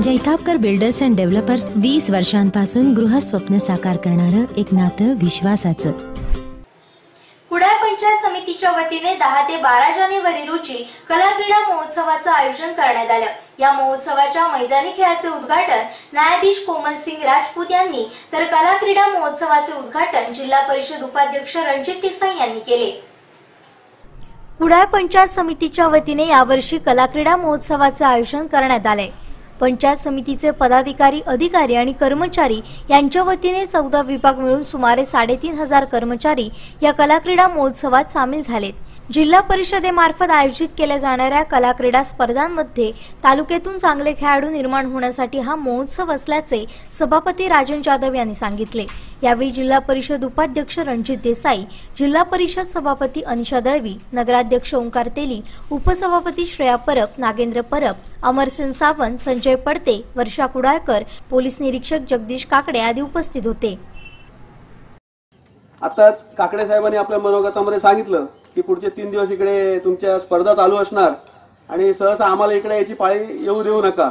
Jaitapkar builders and developers वीस वर्षांपासून गृहस्वप्न साकार करणारं एक नातं विश्वासाचं. कुडाळ पंचायत समितीच्या वतीने दहा ते बारा जानेवारी रोजी कला क्रीडा महोत्सवाचं आयोजन करण्यात आलं. या महोत्सवाच्या मैदानी खेळाचे उद्घाटन न्यायाधीश कोमल सिंग राजपूत यांनी तर कला क्रीडा महोत्सवाचे उद्घाटन जिल्हा परिषद उपाध्यक्ष रणजित देसाई यांनी केले. कुडाळ पंचायत समितीच्या वतीने यावर्षी कला क्रीडा महोत्सवाचं आयोजन करण्यात आलंय. पंचायत समितीचे पदाधिकारी अधिकारी आणि कर्मचारी यांच्या वतीने चौदा विभाग मिळून सुमारे साडेतीन हजार कर्मचारी या कलाक्रीडा महोत्सवात सामील झालेत. जिल्हा परिषदेमार्फत आयोजित केल्या जाणाऱ्या कला क्रीडा स्पर्धांमध्ये तालुक्यातून चांगले खेळाडू निर्माण होण्यासाठी हा महोत्सव असल्याचे सभापती राजन जाधव यांनी सांगितले. यावेळी जिल्हा परिषद उपाध्यक्ष रणजित देसाई जिल्हा परिषद सभापती अनिशा दळवी नगराध्यक्ष ओंकार तेली उपसभापती श्रेया परब नागेंद्र परब अमरसेन सावंत संजय पडते वर्षा कुडाळकर पोलीस निरीक्षक जगदीश काकडे आदी उपस्थित होते. आताच काकडे साहेबांनी आपल्या मनोगतामध्ये सांगितलं की पुढचे तीन दिवस इकडे तुमच्या स्पर्धा चालू असणार आणि सहसा आम्हाला इकडे याची पाळी येऊ देऊ नका.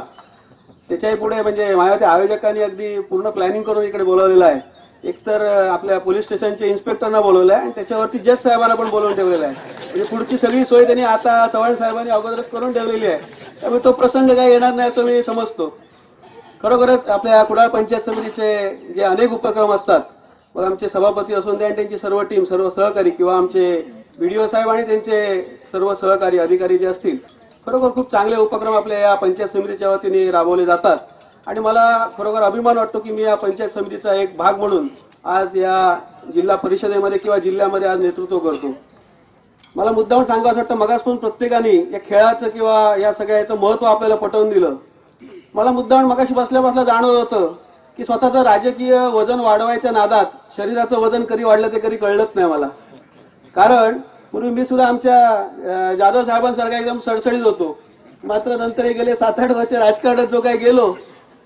त्याच्याही पुढे म्हणजे माझ्या आयोजकांनी अगदी पूर्ण प्लॅनिंग करून इकडे बोलावलेलं आहे. एकतर आपल्या पोलीस स्टेशनच्या इन्स्पेक्टरना बोलवलं आहे आणि त्याच्यावरती जज साहेबांना पण बोलवून ठेवलेलं आहे. म्हणजे पुढची सगळी सोय त्यांनी आता चव्हाण साहेबांनी अगोदरच करून ठेवलेली आहे. त्यामुळे तो प्रसंग काही येणार नाही असं मी समजतो. खरोखरच आपल्या कुडाळ पंचायत समितीचे जे अनेक उपक्रम असतात मग आमचे सभापती असून द्या आणि त्यांची सर्व टीम सर्व सहकारी किंवा आमचे बीडीओ साहेब आणि त्यांचे सर्व सहकारी अधिकारी जे असतील खरोखर खूप चांगले उपक्रम आपल्या या पंचायत समितीच्या वतीने राबवले जातात. आणि मला खरोखर अभिमान वाटतो की मी या पंचायत समितीचा एक भाग म्हणून आज या जिल्हा परिषदेमध्ये किंवा जिल्ह्यामध्ये आज नेतृत्व करतो. मला मुद्दाहून सांगा असं वाटतं मगासपासून प्रत्येकाने या खेळाचं किंवा या सगळ्याचं महत्त्व महत्त्व आपल्याला पटवून दिलं. मला मुद्दाहून मगाशी बसल्या बसल्या जाणवत होतं की स्वतःचं राजकीय वजन वाढवायच्या नादात शरीराचं वजन कधी वाढलं ते कधी कळलंच नाही मला. कारण पूर्वी मी सुद्धा आमच्या जाधव साहेबांसारखा एकदम सडसडीत होतो. मात्र नंतर हे गेले सात आठ वर्ष राजकारणात जो काही गेलो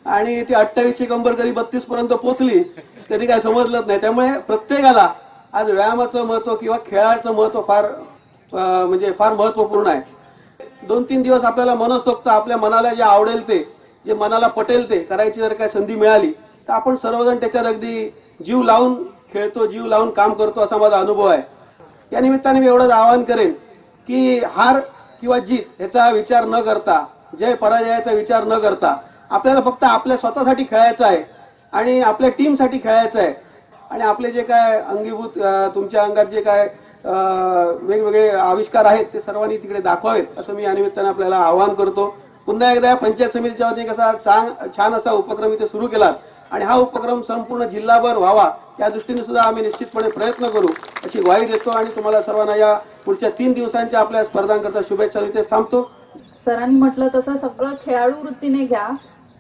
आणि ती अठ्ठावीसशे कंबर कधी बत्तीस पर्यंत पोहोचली कधी काय समजलंच नाही. त्यामुळे प्रत्येकाला आज व्यायामाचं महत्त्व किंवा खेळाचं महत्त्व फार म्हणजे फार महत्त्वपूर्ण आहे. दोन तीन दिवस आपल्याला मनसोक्त आपल्या मनाला जे आवडेल ते जे मनाला पटेल ते करायची जर काय संधी मिळाली तर आपण सर्वजण त्याच्यात अगदी जीव लावून खेळतो जीव लावून काम करतो असा माझा अनुभव आहे. या निमित्ताने मी एवढंच आवाहन करेन की हार किंवा जीत याचा विचार न करता जय पराजयाचा विचार न करता आपल्याला फक्त आपल्या स्वतःसाठी खेळायचं आहे आणि आपल्या टीमसाठी खेळायचं आहे. आणि आपले जे काय अंगीभूत तुमच्या अंगात जे काय वेगवेगळे आविष्कार आहेत ते सर्वांनी तिकडे दाखवावेत असं मी या निमित्ताने आपल्याला आवाहन करतो. पुन्हा एकदा या पंचायत समितीच्या वतीने कसा छान छान असा उपक्रम इथे सुरू केलात आणि हा उपक्रम संपूर्ण जिल्हाभर व्हावा या दृष्टीने सुद्धा आम्ही निश्चितपणे प्रयत्न करू अशी ग्वाही देतो आणि तुम्हाला सर्वांना या पुढच्या तीन दिवसांच्या आपल्या स्पर्धांकरता शुभेच्छा इथेच थांबतो. सरांनी म्हटलं तसं सगळं खेळाडू वृत्तीने घ्या.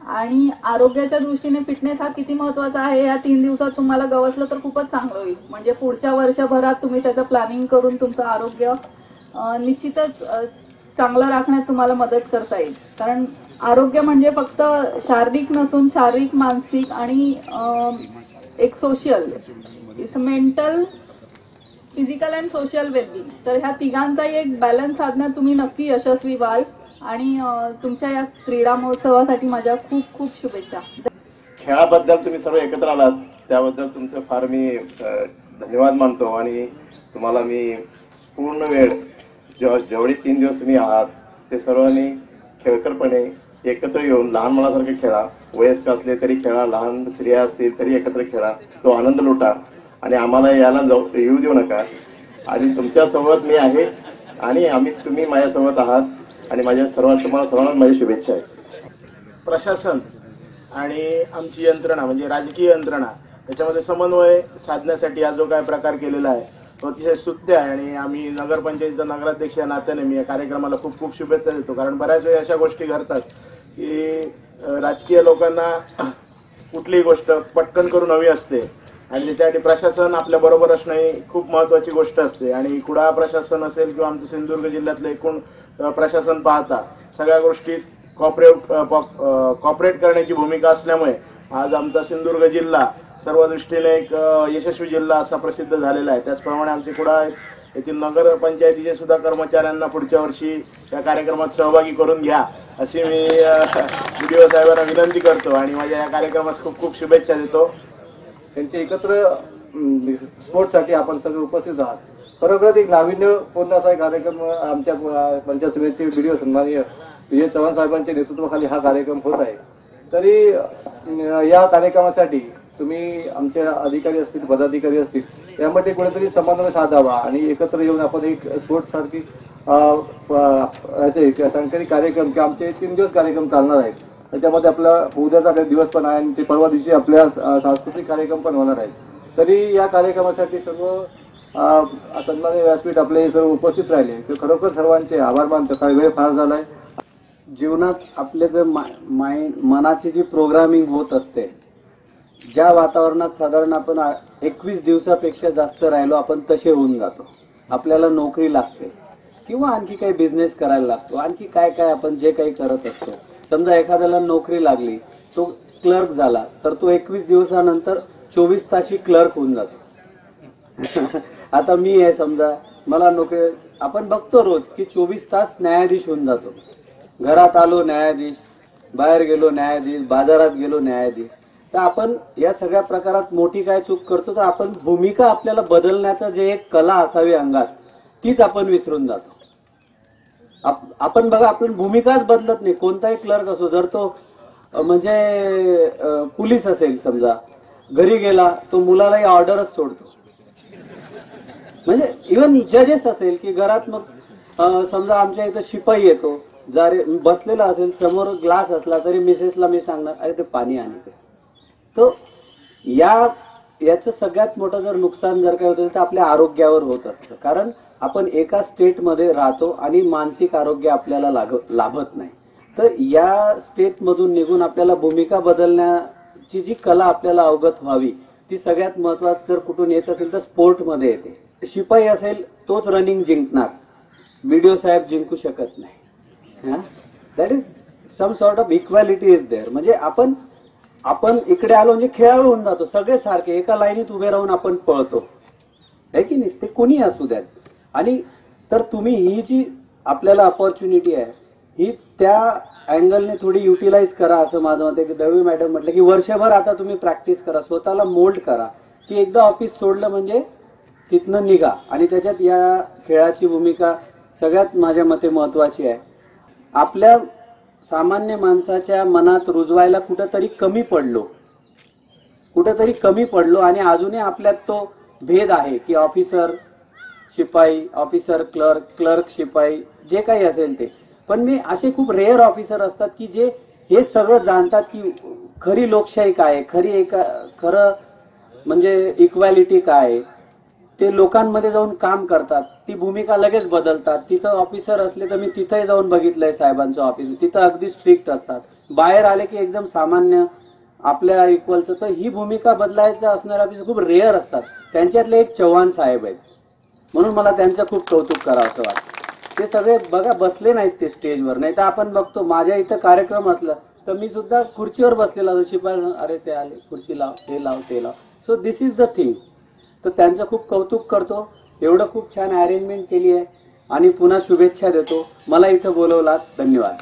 आणि आरोग्याच्या दृष्टीने फिटनेस हा किती महत्त्वाचा आहे? या तीन दिवसात तुम्हाला गवसलं तर खूपच चांगलं होईल. म्हणजे पुढच्या वर्षभरात तुम्ही त्याचं प्लॅनिंग करून तुमचं आरोग्य निश्चितच चांगलं राखण्यात तुम्हाला मदत करता येईल. कारण आरोग्य म्हणजे फक्त शारीरिक नसून शारीरिक मानसिक आणि एक social it's mental physical and social wellbeing तर ह्या तिघांचाही एक बॅलन्स साधण्यात तुम्ही नक्की यशस्वी व्हाल. आणि तुमच्या या क्रीडा महोत्सवासाठी माझ्या खूप खूप शुभेच्छा. खेळाबद्दल तुम्ही सर्व एकत्र आलात. त्याबद्दल तुमचं फार मी धन्यवाद मानतो आणि तुम्हाला मी पूर्ण वेळ जेव्हा जेवढे तीन दिवस तुम्ही आहात ते सर्वांनी खेळकरपणे एकत्र येऊन लहान मुलासारखे खेळा. वयस्क असले तरी खेळा लहान स्त्रिया असतील तरी एकत्र खेळा. तो आनंद लुटा. आणि आम्हाला याला जाऊ येऊ देऊ नका. आणि तुमच्यासोबत मी आहे आणि आम्ही तुम्ही माझ्यासोबत आहात. आणि माझ्या सर्व तुम्हाला सर्वांना माझी शुभेच्छा आहे. प्रशासन आणि आमची यंत्रणा म्हणजे राजकीय यंत्रणा त्याच्यामध्ये समन्वय साधण्यासाठी हा जो काय प्रकार केलेला आहे तो अतिशय सुत्य आहे. आणि आम्ही नगरपंचायतीचा नगराध्यक्ष या नात्याने मी या कार्यक्रमाला खूप खूप शुभेच्छा देतो. कारण बऱ्याच वेळी अशा गोष्टी घडतात की राजकीय लोकांना कुठलीही गोष्ट पटकन करून हवी असते. आणि त्याच्यासाठी प्रशासन आपल्या बरोबर असणं ही खूप महत्वाची गोष्ट असते. आणि कुडाळ प्रशासन असेल किंवा आमचं सिंधुदुर्ग जिल्ह्यातलं एकूण प्रशासन पाहता सगळ्या गोष्टीत कॉपरेट कॉपरेट करण्याची भूमिका असल्यामुळे आज आमचा सिंधुदुर्ग जिल्हा सर्व दृष्टीने एक यशस्वी जिल्हा असा प्रसिद्ध झालेला आहे. त्याचप्रमाणे आमचे कुडाळ येथील नगरपंचायतीचे सुद्धा कर्मचाऱ्यांना पुढच्या वर्षी या कार्यक्रमात सहभागी करून घ्या अशी मी व्हिडिओ साहेबांना विनंती करतो. आणि माझ्या या कार्यक्रमास खूप खूप शुभेच्छा देतो. त्यांचे एकत्र स्पोर्टसाठी आपण सगळे उपस्थित आहात. खरोखरच एक नाविन्यपूर्ण असा एक कार्यक्रम आमच्या पंचायत समितीचे व्हिडिओ सन्माननीय विजय चव्हाण साहेबांच्या नेतृत्वाखाली हा कार्यक्रम होत आहे. तरी या कार्यक्रमासाठी तुम्ही आमचे अधिकारी असतील पदाधिकारी असतील यामध्ये कुठेतरी समन्वय साधावा आणि एकत्र येऊन आपण एक स्पोर्टसारखी सारखी कार्यक्रम किंवा आमचे तीन दिवस कार्यक्रम चालणार आहेत. त्याच्यामध्ये आपला उद्याचा काही दिवस पण आहे आणि ते परवा दिवशी आपल्या सांस्कृतिक कार्यक्रम पण होणार आहेत तरी या कार्यक्रमासाठी सर्व सन्मान्य व्यासपीठ आपले सर्व उपस्थित राहिले. तर खरोखर सर्वांचे आभार मानतो. काही वेळ फार झालाय. जीवनात आपले जे माइंड मनाची जी प्रोग्रामिंग होत असते ज्या वातावरणात साधारण आपण एकवीस दिवसापेक्षा जास्त राहिलो आपण तसे होऊन जातो. आपल्याला नोकरी लागते. किंवा आणखी काही बिझनेस करायला लागतो. आणखी काय काय आपण जे काही करत असतो. समजा एखाद्याला नोकरी लागली तो क्लर्क झाला तर तो एकवीस दिवसानंतर चोवीस ताशी क्लर्क होऊन जातो. आता मी आहे समजा मला नोकरी आपण बघतो रोज की चोवीस तास न्यायाधीश होऊन जातो. घरात आलो न्यायाधीश बाहेर गेलो न्यायाधीश बाजारात गेलो न्यायाधीश. तर आपण या सगळ्या प्रकारात मोठी काय चूक करतो तर आपण भूमिका आपल्याला बदलण्याचा जे एक कला असावी अंगात तीच आपण विसरून जातो. आपण बघा आपण भूमिकाच बदलत नाही. कोणताही क्लर्क असो जर तो म्हणजे पोलीस असेल समजा घरी गेला तो मुलालाही ऑर्डरच सोडतो. म्हणजे इव्हन जजेस असेल की घरात मग समजा आमच्या इथं शिपाई येतो जरे बसलेला असेल समोर ग्लास असला तरी मिसेसला मी सांगणार अरे ते पाणी आणते तो या याचं सगळ्यात मोठं जर नुकसान जर काय होतं तर आपल्या आरोग्यावर होत असतं. कारण आपण एका स्टेटमध्ये राहतो आणि मानसिक आरोग्य आपल्याला लाग लाभत नाही. तर या स्टेटमधून निघून आपल्याला भूमिका बदलण्याची जी कला आपल्याला अवगत व्हावी ती सगळ्यात महत्त्वाचं जर कुठून येत असेल तर स्पोर्टमध्ये येते. शिपाई असेल तोच रनिंग जिंकणार. बीडीओ साहेब जिंकू शकत नाही. That is some sort of equality is there म्हणजे आपण आपण इकडे आलो म्हणजे खेळाडू होऊन जातो. सगळे सारखे एका लाईनीत उभे राहून आपण पळतो. आहे की नाही? ते कोणी असू द्यात. आणि तर तुम्ही ही जी आपल्याला अपॉर्च्युनिटी आहे ही त्या अँगलने थोडी युटिलाइज करा असं माझं मत आहे की दळवी मॅडम म्हटलं की वर्षभर आता तुम्ही प्रॅक्टिस करा स्वतःला मोल्ड करा. की एकदा ऑफिस सोडलं म्हणजे तिथनं निघा. आणि त्याच्यात या खेळाची भूमिका सगळ्यात माझ्या मते महत्वाची आहे. आपल्या सामान्य माणसाच्या मनात रुजवायला कुठंतरी कमी पडलो. कुठंतरी कमी पडलो आणि अजूनही आपल्यात तो भेद आहे की ऑफिसर शिपाई ऑफिसर क्लर्क क्लर्क शिपाई जे काही असेल ते. पण मी असे खूप रेअर ऑफिसर असतात की जे हे सगळं जाणतात की खरी लोकशाही काय आहे? खरी एका खरं म्हणजे इक्वॅलिटी काय आहे? ते लोकांमध्ये जाऊन काम करतात. ती भूमिका लगेच बदलतात. तिथं ऑफिसर असले तर मी तिथंही जाऊन बघितलंय साहेबांचं ऑफिस तिथं अगदी स्ट्रिक्ट असतात. बाहेर आले की एकदम सामान्य आपल्या इक्वलचं तर ही भूमिका बदलायचं असणारे ऑफिसर खूप रेअर असतात. त्यांच्यातले एक चव्हाण साहेब आहेत. म्हणून मला त्यांचं खूप कौतुक करावं असं वाटतं. ते सगळे बघा बसले नाहीत ते स्टेजवर. नाही तर आपण बघतो माझ्या इथं कार्यक्रम असला तर मी सुद्धा खुर्चीवर बसलेला असतो. शिपाई अरे ते आले खुर्ची लाव हे लाव ते लाव. So this is the thing तर त्यांचं खूप कौतुक करतो. एवढं खूप छान अरेंजमेंट केली आहे. आणि पुन्हा शुभेच्छा देतो. मला इथं बोलवलात. धन्यवाद.